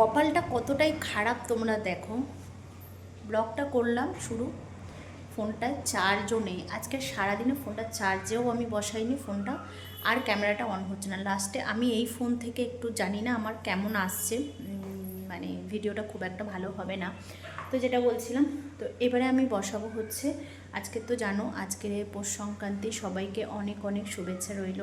কপালটা কতটাই খারাপ তোমরা দেখো। ব্লগটা করলাম শুরু। ফোনটায় চার্জও নেই। আজকে সারাদিনে ফোনটা চার্জেও আমি বসাইনি ফোনটা। আর ক্যামেরাটা অন হচ্ছে না। লাস্টে আমি এই ফোন থেকে একটু জানি না আমার কেমন আসছে। মানে ভিডিওটা খুব একটা ভালো হবে না। তো যেটা বলছিলাম, তো এবারে আমি বসাবো হচ্ছে, আজকে তো জানো আজকের পৌষ সংক্রান্তি, সবাইকে অনেক অনেক শুভেচ্ছা রইল।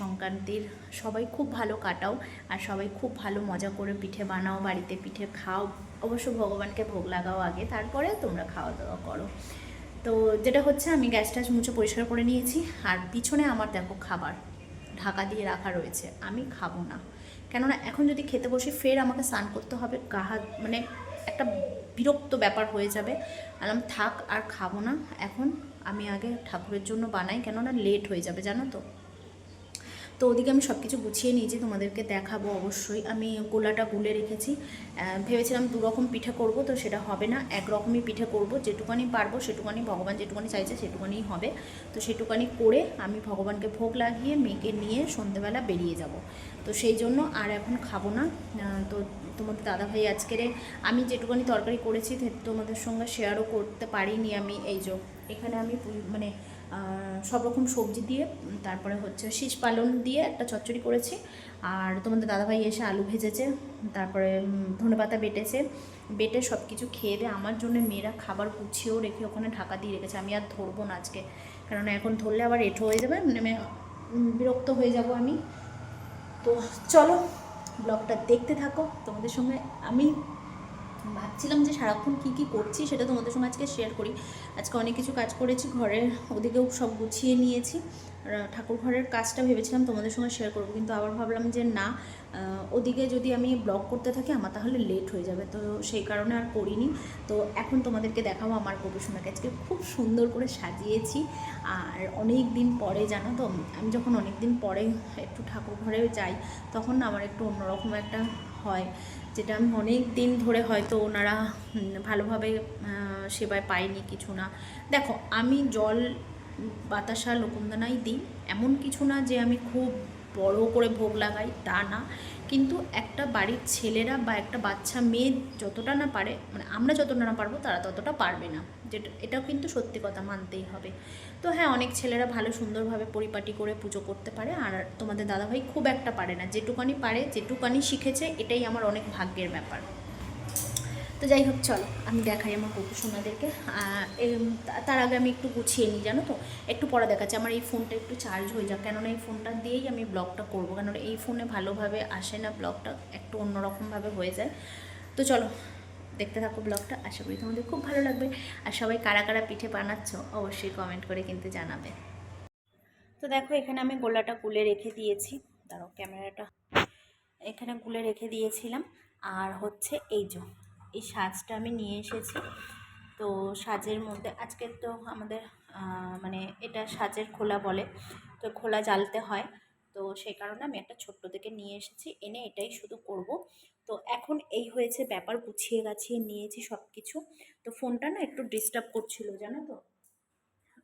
সংক্রান্তির সবাই খুব ভালো কাটাও, আর সবাই খুব ভালো মজা করে পিঠে বানাও, বাড়িতে পিঠে খাও। অবশ্য ভগবানকে ভোগ লাগাও আগে, তারপরে তোমরা খাওয়া দাওয়া করো। তো যেটা হচ্ছে, আমি গ্যাস ট্যাস মুছে পরিষ্কার করে নিয়েছি, আর পিছনে আমার দেখো খাবার, ঢাকা দিয়ে রাখা রয়েছে, আমি খাব না। কেননা এখন যদি খেতে বসি ফের আমাকে স্নান করতে হবে, গা মানে একটা বিরক্ত ব্যাপার হয়ে যাবে। আলাম থাক, আর খাব না। এখন আমি আগে ঠাকুরের জন্য বানাই, কেননা লেট হয়ে যাবে, জানো তো। তো ওদিকে আমি সব কিছু গুছিয়ে নিয়েছি, তোমাদেরকে দেখাবো অবশ্যই। আমি গোলাটা গুলে রেখেছি। ভেবেছিলাম দু রকম পিঠে করব, তো সেটা হবে না। এক রকমই পিঠে করব, যেটুকানি পারব, সেটুকানি ভগবান যেটুকানি চাইছে সেটুকানি হবে। তো সেটুকানি করে আমি ভগবানকে ভোগ লাগিয়ে, মেয়েকে নিয়ে সন্ধেবেলা বেরিয়ে যাব। তো সেই জন্য আর এখন খাব না। তো তোমাদের দাদাভাই আজকের আমি যেটুকুনি তরকারি করেছি তোমাদের সঙ্গে শেয়ারও করতে পারিনি আমি। এই যে, এখানে আমি মানে সব রকম সবজি দিয়ে তারপরে হচ্ছে শীষ পালন দিয়ে একটা চচ্চড়ি করেছি। আর তোমাদের দাদাভাই এসে আলু ভেজেছে, তারপরে ধনে পাতা বেটেছে। বেটে সব কিছু খেয়ে দিয়ে আমার জন্য মেয়েরা খাবার গুছিয়েও রেখে ওখানে ঢাকা দিয়ে রেখেছে। আমি আর ধরবো না আজকে। কারণ এখন ধরলে আবার এঠো হয়ে যাবে মানে বিরক্ত হয়ে যাব আমি। তো, চলো। ব্লগটা দেখতে থাকো। তোমাদের সঙ্গে আমি ভাবছিলাম যে সারাক্ষণ কী কী করছি সেটা তোমাদের সঙ্গে আজকে শেয়ার করি। আজকে অনেক কিছু কাজ করেছি, ঘরের ওদিকেও সব গুছিয়ে নিয়েছি। ঠাকুর ঘরের কাজটা ভেবেছিলাম তোমাদের সঙ্গে শেয়ার করব, কিন্তু আবার ভাবলাম যে না ওদিকে যদি আমি ব্লগ করতে থাকি আমার তাহলে লেট হয়ে যাবে, তো সেই কারণে আর করিনি। তো এখন তোমাদেরকে দেখাবো আমার গোপীসোনাকে। আজকে খুব সুন্দর করে সাজিয়েছি, আর অনেক দিন পরে জানো তো, আমি যখন অনেক দিন পরে একটু ঠাকুর ঘরে যাই, তখন আমার একটু অন্যরকম একটা হয়, যেটা আমি অনেক দিন ধরে হয়তো ওনারা ভালোভাবে সেবায় পাইনি কিছু না। দেখো, আমি জল বাতাসা লোকমদানাই দিই এমন কিছু না যে আমি খুব বড় করে ভোগ লাগাই, তা না। কিন্তু একটা বাড়ির ছেলেরা বা একটা বাচ্চা মেয়ে যতটা না পারে মানে আমরা যতটা না পারব, তারা ততটা পারবে না। যেটা, এটাও কিন্তু সত্যি কথা মানতেই হবে। তো হ্যাঁ অনেক ছেলেরা ভালো সুন্দরভাবে পরিপাটি করে পুজো করতে পারে। আর তোমাদের দাদাভাই খুব একটা পারে না। যেটুকানি পারে, যেটুকানি শিখেছে, এটাই আমার অনেক ভাগ্যের ব্যাপার। তো যাই হোক, চলো, আমি দেখাই আমার গপু সোনাদেরকে তার আগে আমি একটু গুছিয়ে নিই, জানো তো? একটু পরে দেখাচ্ছি। আমার এই ফোনটা একটু চার্জ হয়ে যাক, কেননা এই ফোনটা দিয়েই আমি ব্লগটা করব। কেননা এই ফোনে ভালোভাবে আসে না ব্লগটা, একটু অন্যরকমভাবে হয়ে যায়। তো চলো, দেখতে থাকো ব্লগটা। আশা করি তোমাদের খুব ভালো লাগবে। আর সবাই কারা কারা পিঠে বানাচ্ছ, অবশ্যই কমেন্ট করে কিন্তু জানাবে। তো দেখো, এখানে আমি গোলাটা গুলে রেখে দিয়েছি। দাঁড়াও, ক্যামেরাটা এখানে গুলে রেখে দিয়েছিলাম। আর হচ্ছে এই যে এই সাজটা আমি নিয়ে এসেছি। তো সাজের মধ্যে আজকে তো আমাদের মানে এটা সাজের খোলা বলে, তো খোলা জ্বালতে হয়। তো সেই কারণে আমি একটা ছোট্ট থেকে নিয়ে এসেছি, এনে এটাই শুধু করব। তো এখন এই হয়েছে ব্যাপার, গুছিয়ে গাছিয়ে নিয়েছি সব কিছু তো ফোনটা না একটু ডিস্টার্ব করছিল, জানো তো?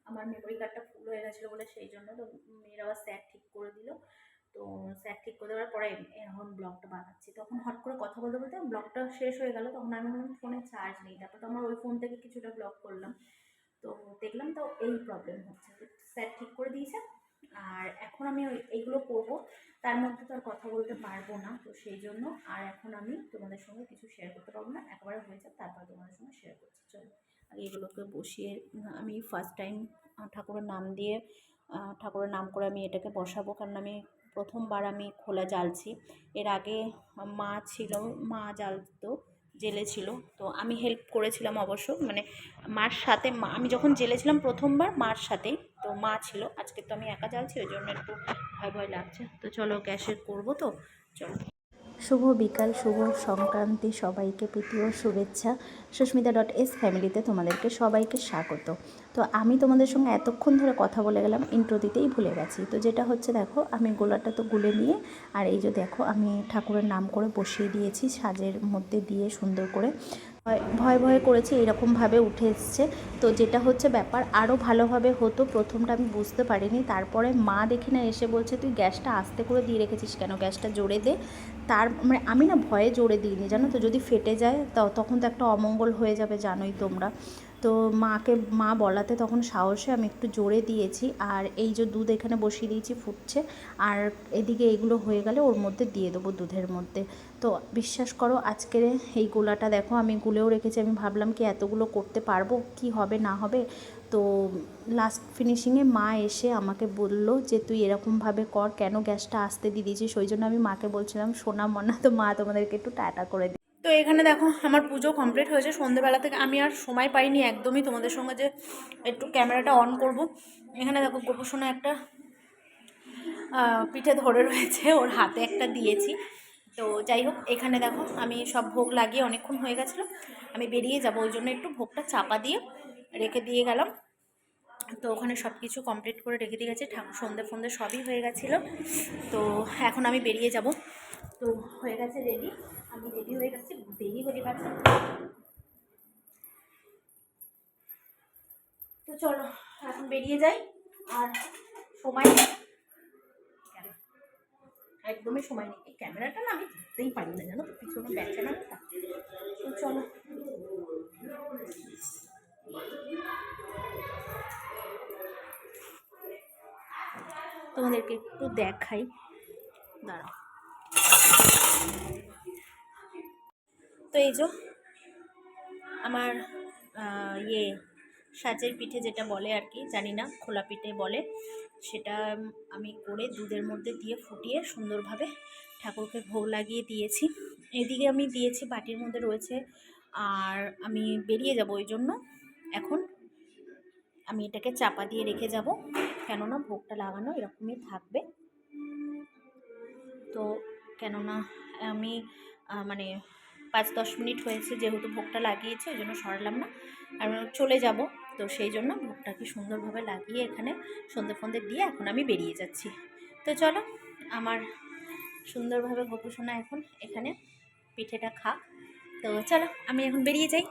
আমার মেমোরি কার্ডটা ফুল হয়ে গেছিল বলে সেই জন্য তো মেয়েরা আবার স্যার ঠিক করে দিল। তো স্যার ঠিক করে দেওয়ার পরে এখন ব্লগটা বানাচ্ছি। তখন হট করে কথা বলতে বলতে ব্লগটা শেষ হয়ে গেল, তখন আমি ভাবলাম ফোনে চার্জ নেই। তারপর তো আমার ওই ফোন থেকে কিছুটা ব্লগ করলাম। তো দেখলাম তো এই প্রবলেম হচ্ছে। স্যার ঠিক করে দিয়েছে। আর এখন আমি এইগুলো করব। তার মধ্যে তো আর কথা বলতে পারব না, তো সেই জন্য আর এখন আমি তোমাদের সঙ্গে কিছু শেয়ার করতে পারব না। একবারে হয়ে যাক, তারপর তোমাদের সঙ্গে শেয়ার করছি। চলো এগুলোকে বসিয়ে, আমি ফার্স্ট টাইম ঠাকুরের নাম দিয়ে ঠাকুরের নাম করে আমি এটাকে বসাবো কারণ আমি প্রথমবার আমি খোলা জ্বালছি এর আগে মা ছিল, মা জ্বালতো জেলে ছিল। তো আমি হেল্প করেছিলাম অবশ্য মানে মার সাথে মা, আমি যখন জেলেছিলাম প্রথমবার মার সাথেই, তো মা ছিল। আজকে তো আমি একা জ্বালছি, ওই জন্য একটু ভয় ভয় লাগছে। তো চলো গ্যাসের করব তো, চলো। শুভ বিকাল, শুভ সংক্রান্তি সবাইকে প্রীতীয় শুভেচ্ছা। সুস্মিতা ডট এস ফ্যামিলিতে তোমাদেরকে সবাইকে স্বাগত। তো আমি তোমাদের সঙ্গে এতক্ষণ ধরে কথা বলে গেলাম ইন্ট্রো দিতেই ভুলে গেছি। তো যেটা হচ্ছে দেখো, আমি গোলাটা তো গুলে নিয়ে, আর এই যে দেখো, আমি ঠাকুরের নাম করে বসিয়ে দিয়েছি সাজের মধ্যে দিয়ে সুন্দর করে। ভয়- ভয় করেছি এরকমভাবে উঠে এসছে। তো যেটা হচ্ছে ব্যাপার আরও ভালোভাবে হতো, প্রথমটা আমি বুঝতে পারিনি। তারপরে মা দেখি না এসে বলছে, তুই গ্যাসটা আস্তে করে দিয়ে রেখেছিস কেন? গ্যাসটা জোরে দে। তার মানে আমি না ভয়ে জোরে দিইনি, জানো তো? যদি ফেটে যায় তখন তো একটা অমঙ্গল হয়ে যাবে, জানোই তোমরা। তো মাকে, মা বলাতে তখন সাহসে আমি একটু জোরে দিয়েছি আর এই যে দুধ এখানে বসিয়ে দিয়েছি ফুটছে আর এদিকে এইগুলো হয়ে গেলে ওর মধ্যে দিয়ে দেবো দুধের মধ্যে। তো বিশ্বাস করো আজকের এই গোলাটা দেখো আমি গুলেও রেখেছি, আমি ভাবলাম কি এতগুলো করতে পারব, কি হবে না হবে? তো লাস্ট ফিনিশিংয়ে মা এসে আমাকে বলল যে তুই এরকমভাবে কর, কেন গ্যাসটা আসতে দিয়ে দিয়েছিস? ওই জন্য আমি মাকে বলছিলাম, সোনা মনা তো মা তোমাদেরকে একটু টাটা করে তো এখানে দেখো আমার পুজো কমপ্লিট হয়েছে। সন্ধ্যেবেলা থেকে আমি আর সময় পাইনি একদমই তোমাদের সঙ্গে যে একটু ক্যামেরাটা অন করব। এখানে দেখো গোপুসোনা একটা পিঠে ধরে রয়েছে, ওর হাতে একটা দিয়েছি। তো যাই হোক, এখানে দেখো আমি সব ভোগ লাগিয়ে অনেকক্ষণ হয়ে গেছিল। আমি বেরিয়ে যাব, ওই জন্য একটু ভোগটা চাপা দিয়ে রেখে দিয়ে গেলাম। তো ওখানে সব কিছু কমপ্লিট করে রেখে দিয়ে গেছে। ঠাকুর সন্ধে ফন্ধে সবই হয়ে গেছিল। তো এখন আমি বেরিয়ে যাব। তো হয়ে গেছে রেডি আমি রেডি হয়ে গেছি, দেরি হয়ে গেছে। তো চলো, এখন বেরিয়ে যাই, আর সময়। একদমই সময় নেই। এই ক্যামেরাটা না আমি ধরতেই পারি না, জানো তো? পিছনে ব্যাক ক্যামেরাটা তো চলো। তোমাদেরকে একটু দেখাই। দাঁড়াও। তো এই যে আমার ইয়ে সাজের পিঠে যেটা বলে আর কি, জানি না, খোলা পিঠে বলে, সেটা আমি করে দুধের মধ্যে দিয়ে ফুটিয়ে সুন্দরভাবে ঠাকুরকে ভোগ লাগিয়ে দিয়েছি। এদিকে আমি দিয়েছি বাটির মধ্যে রয়েছে, আর আমি বেরিয়ে যাব ওই জন্য। এখন আমি এটাকে চাপা দিয়ে রেখে যাব, কেননা ভোগটা লাগানো এরকমই থাকবে। তো কেননা আমি মানে পাঁচ দশ মিনিট হয়েছে যেহেতু ভোগটা লাগিয়েছে, ওই জন্য সরালাম না। আর চলে যাব, তো সেই জন্য ভোগটাকে সুন্দরভাবে লাগিয়ে এখানে সন্ধে ফন্দে দিয়ে এখন আমি বেরিয়ে যাচ্ছি। তো চলো, আমার সুন্দরভাবে গোপুসোনা এখন এখানে পিঠেটা খা। তো চলো, আমি এখন বেরিয়ে যাই।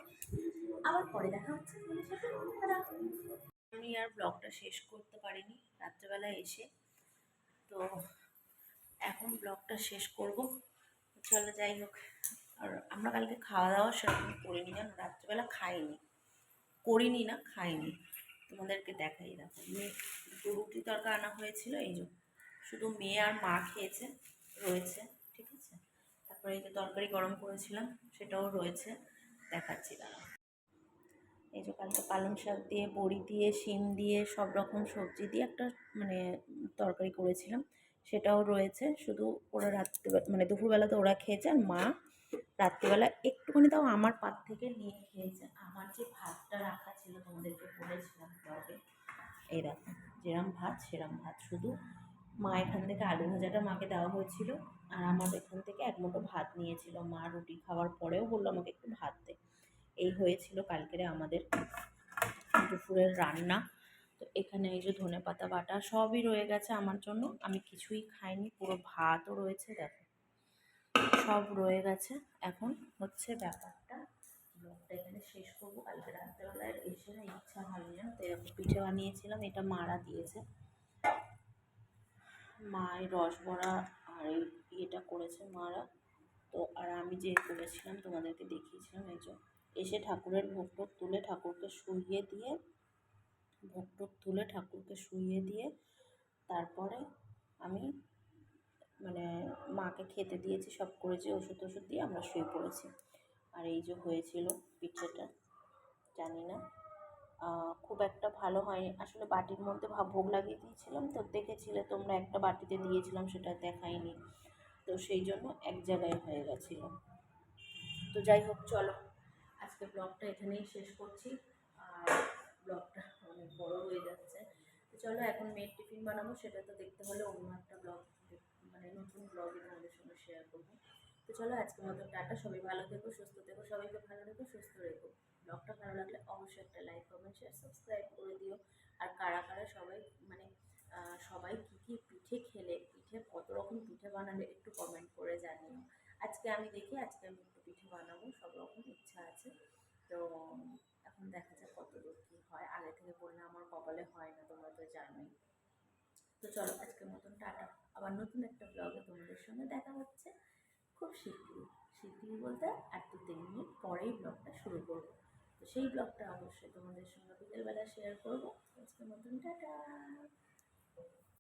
আবার পরে দেখা হচ্ছে। আমি আর ব্লগটা শেষ করতে পারিনি, রাত্রেবেলা এসে। তো এখন ব্লগটা শেষ করব। চলো, যাই হোক। আর আমরা কালকে খাওয়া দাওয়া সেরকম করিনি, জানো? রাত্রিবেলা খাইনি। করিনি না, খাইনি। তোমাদেরকে দেখাই দেখো। মেয়ে রুটি তরকা আনা হয়েছিল, এই যে শুধু মেয়ে আর মা খেয়েছে, রয়েছে, ঠিক আছে? তারপরে এই যে তরকারি গরম করেছিলাম, সেটাও রয়েছে। দেখাচ্ছি দাঁড়া এই যে কালকে পালং শাক দিয়ে, বড়ি দিয়ে, শিম দিয়ে, সব রকম সবজি দিয়ে একটা মানে তরকারি করেছিলাম। সেটাও রয়েছে। শুধু ওরা রাত্রিবেলা মানে দুপুরবেলা তো ওরা খেয়েছে, আর মা রাত্রিবেলা একটুখানি তাও আমার পাত থেকে নিয়ে খেয়েছে। আমার যে ভাতটা রাখা ছিল তোমাদেরকে বলেছিলাম এই দেখো, যেরম ভাত সেরম ভাত। শুধু মা এখান থেকে আলু ভাজাটা মাকে দেওয়া হয়েছিল আর আমার এখান থেকে এক মুঠো ভাত নিয়েছিল। মা রুটি খাওয়ার পরেও বলল, আমাকে একটু ভাত দে। এই হয়েছিল কালকেরে আমাদের দুপুরের রান্না। তো এখানে এই যে ধনে পাতা বাটা সবই রয়ে গেছে আমার জন্য। আমি কিছুই খাইনি, পুরো ভাতও রয়েছে, দেখো। সব রয়ে গেছে। এখন হচ্ছে ব্যাপারটা। ব্লগটা এখানে শেষ করব। কালকে রাত্রেবেলায় এসে না ইচ্ছা হয়নি না তো, এরকম পিঠে বানিয়েছিলাম, এটা মারা দিয়েছে। মা এই রসবড়া আর এই ইয়েটা করেছে মারা। তো আর আমি যে করেছিলাম, তোমাদেরকে দেখিয়েছিলাম এই যে। এসে ঠাকুরের ভোগ তুলে ঠাকুরকে শুইয়ে দিয়ে ভোগ টোগ তুলে ঠাকুরকে শুইয়ে দিয়ে, তারপরে আমি মানে মাকে খেতে দিয়েছি, সব করেছি, ওষুধ ওষুধ দিয়ে আমরা শুয়ে পড়েছি। আর এই যে হয়েছিল পিঠেটা, জানি না। খুব একটা ভালো হয়নি। আসলে বাটির মধ্যে ভোগ লাগিয়ে দিয়েছিলাম তো, দেখেছিলে তোমরা একটা বাটিতে দিয়েছিলাম, সেটা দেখাইনি। তো সেই জন্য এক জায়গায় হয়ে গেছিল। তো যাই হোক, চলো। আজকে ব্লগটা এখানেই শেষ করছি। আর ব্লগটা অনেক বড় হয়ে যাচ্ছে। তো চলো, এখন মেয়ের টিফিন বানাবো, সেটা তো দেখতে হলে অন্য একটা ব্লগ নতুন ব্লগে তোমাদের সঙ্গে শেয়ার করব। তো চলো, আজকের মতো টাটা, সবাই ভালো থেকো, সুস্থ থেকো, সবাইকে ভালো রেখো, সুস্থ রেখো। ব্লগটা ভালো লাগলে অবশ্যই একটা লাইক কমেন্ট শেয়ার সাবস্ক্রাইব করে দিও। আর কারা কারা সবাই মানে সবাই কী কী পিঠে খেলে, পিঠে কত রকম পিঠে বানালে একটু কমেন্ট করে জানিও। আজকে আমি দেখি, আজকে আমি একটু পিঠে বানাবো, সব রকম ইচ্ছা আছে। তো, এখন দেখা যাক কত দূর কী হয়। আগে থেকে বললে আমার কপালে হয় না, তোমরা তো জানোই। তো চলো, আজকের মতন টাটা। আবার নতুন একটা ব্লগে তোমাদের সঙ্গে দেখা হচ্ছে। খুব শীঘ্রই শীঘ্রই বলতে আর দু তিন মিনিট পরেই ব্লগটা শুরু করব। তো সেই ব্লগটা অবশ্যই তোমাদের সঙ্গে বিকেলবেলা শেয়ার করব। আজকের মতন, টাটা!